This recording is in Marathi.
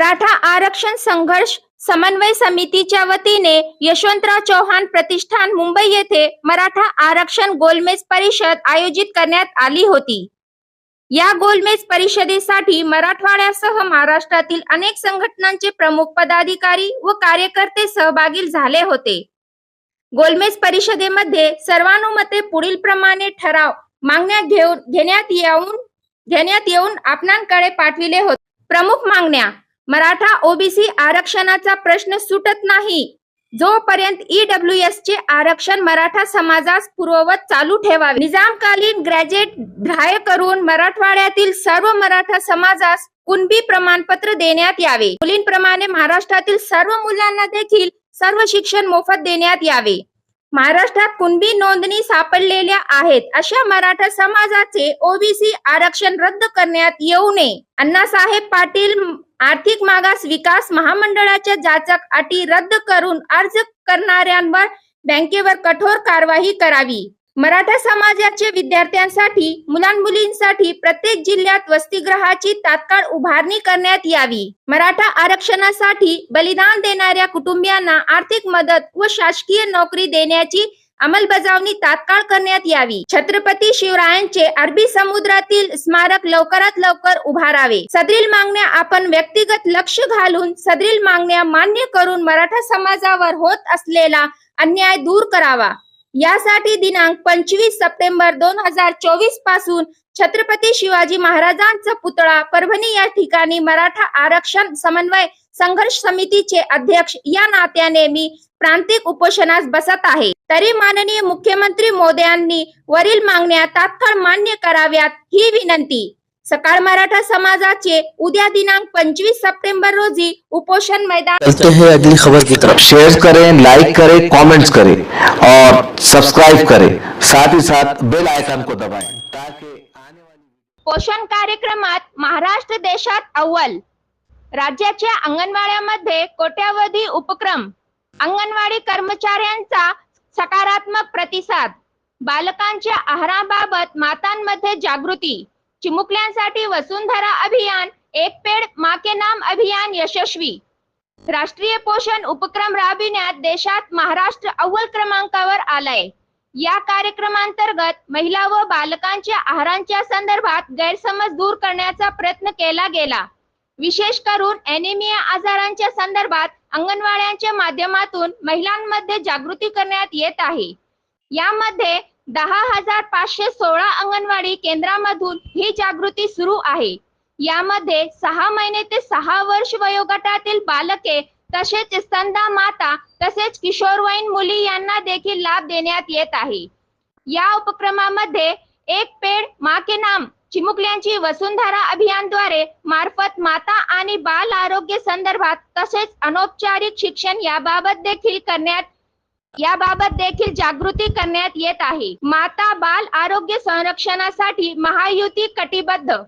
मराठा आरक्षण संघर्ष समन्वय समितीच्या वतीने यशवंतराव चव्हाण प्रतिष्ठान मुंबई येथे मराठा आरक्षण गोलमेज परिषद आयोजित करण्यात आली होती. या गोलमेज परिषदेसाठी मराठवाड्यासह महाराष्ट्रातील अनेक संघटनांचे प्रमुख पदाधिकारी व कार्यकर्ते सहभागी झाले होते. गोलमेज परिषदेमध्ये सर्वानुमते पुढील प्रमाणे ठराव मागण्या घेऊन घेण्यात येऊन घेण्यात येऊन आपणांकडे पाठविले होते. प्रमुख मागण्या मराठा ओबीसी आरक्षणाचा प्रश्न सुटत नाही. जोपर्यंत ईडब्ल्यू एस चे आरक्षण मराठा समाजास पूर्ववत चालू ठेवावे. निजामकालीन ग्रॅज्युएट ग्राह्य करून मराठवाड्यातील सर्व मराठा समाजास कुणबी प्रमाणपत्र देण्यात यावे. मुलींप्रमाणे महाराष्ट्रातील सर्व मुलांना देखील सर्व शिक्षण मोफत देण्यात यावे. महाराष्ट्रात कुणबी नोंदणी सापडलेल्या आहेत अशा मराठा समाजाचे ओबीसी आरक्षण रद्द करण्यात येऊ नये. अण्णासाहेब पाटील आर्थिक मागास विकास महामंडळाच्या जाचक अटी रद्द करून अर्ज करणाऱ्यांवर बँकेवर कठोर कारवाई करावी. मराठा समाजाच्या विद्यार्थ्यांसाठी मुलांमुलींसाठी प्रत्येक जिल्ह्यात वसतिगृहाची तात्काळ उभारणी करण्यात यावी. मराठा आरक्षणासाठी बलिदान देणाऱ्या कुटुंबियांना आर्थिक मदत व शासकीय नोकरी देण्याची अंमलबजावणी तात्काळ करण्यात यावी. छत्रपती शिवरायांचे अरबी समुद्रातील स्मारक लवकरात लवकर उभारावे. सदरील मागण्या आपण व्यक्तिगत लक्ष घालून सदरील मागण्या मान्य करून मराठा समाजावर होत असलेला अन्याय दूर करावा. यासाठी दिनांक पंचवीस सप्टेंबर दोन हजार चोवीसपासून छत्रपती शिवाजी महाराजांचा पुतळा परभणी या ठिकाणी मराठा आरक्षण समन्वय संघर्ष समितीचे अध्यक्ष या नात्याने मी प्रांतिक उपोषणास बसत आहे. तरी माननीय मुख्यमंत्री मोदयांनी वरील मागण्या तात्काळ मान्य कराव्यात ही विनंती. सकाळ मराठा समाजाचे उद्या दिनांक पंचवीस सप्टेंबर रोजी उपोषण मैदान चलते हैं अगली खबर की तरफ. शेयर करें लाइक करें कमेंट्स करें और सब्सक्राइब करें. साथ ही साथ बेल आइकन को दबाएं ताकि आने वाली पोषण कार्यक्रमात महाराष्ट्र देशात अव्वल. राज्याच्या अंगणवाड्यामध्ये कोट्यावधी उपक्रम. अंगणवाडी कर्मचाऱ्यांचा सकारात्मक प्रतिसाद. बालकांच्या आहाराबाबत मातांमध्ये जागृती. चिमुकल्यांसाठी वसुंधरा अभियान एक पेड मा के नाम अभियान यशस्वी. राष्ट्रीय पोषण उपक्रम राबविण्यात देशात महाराष्ट्र अव्वल क्रमांकावर आलाय. या कार्यक्रमांतर्गत महिला व बालकांच्या आहारांच्या संदर्भात गैरसमज दूर करण्याचा प्रयत्न केला गेला. विशेष करून एनिमिया आजारांच्या संदर्भात अंगणवाड्यांच्या माध्यमातून महिलांमध्ये जागृती करण्यात येत आहे. यामध्ये दहा हजार पाचशे सोळा अंगणवाडी केंद्रामधून ही जागृती सुरू आहे. यामध्ये सहा महिने ते सहा वर्ष वयोगटातील बालके तसेच स्तनदा माता तसेच किशोरवयीन मुली यांना देखील लाभ देण्यात येत आहे. या उपक्रमामध्ये एक पेड मा के नाम चिमुकल्यांची वसुंधरा अभियानद्वारे मार्फत माता आणि बाल आरोग्य संदर्भात तसेच अनौपचारिक शिक्षण याबाबत देखील करण्यात याबाबत देखील जागृती करण्यात येत आहे. माता बाल आरोग्य संरक्षणासाठी महायुती कटिबद्ध.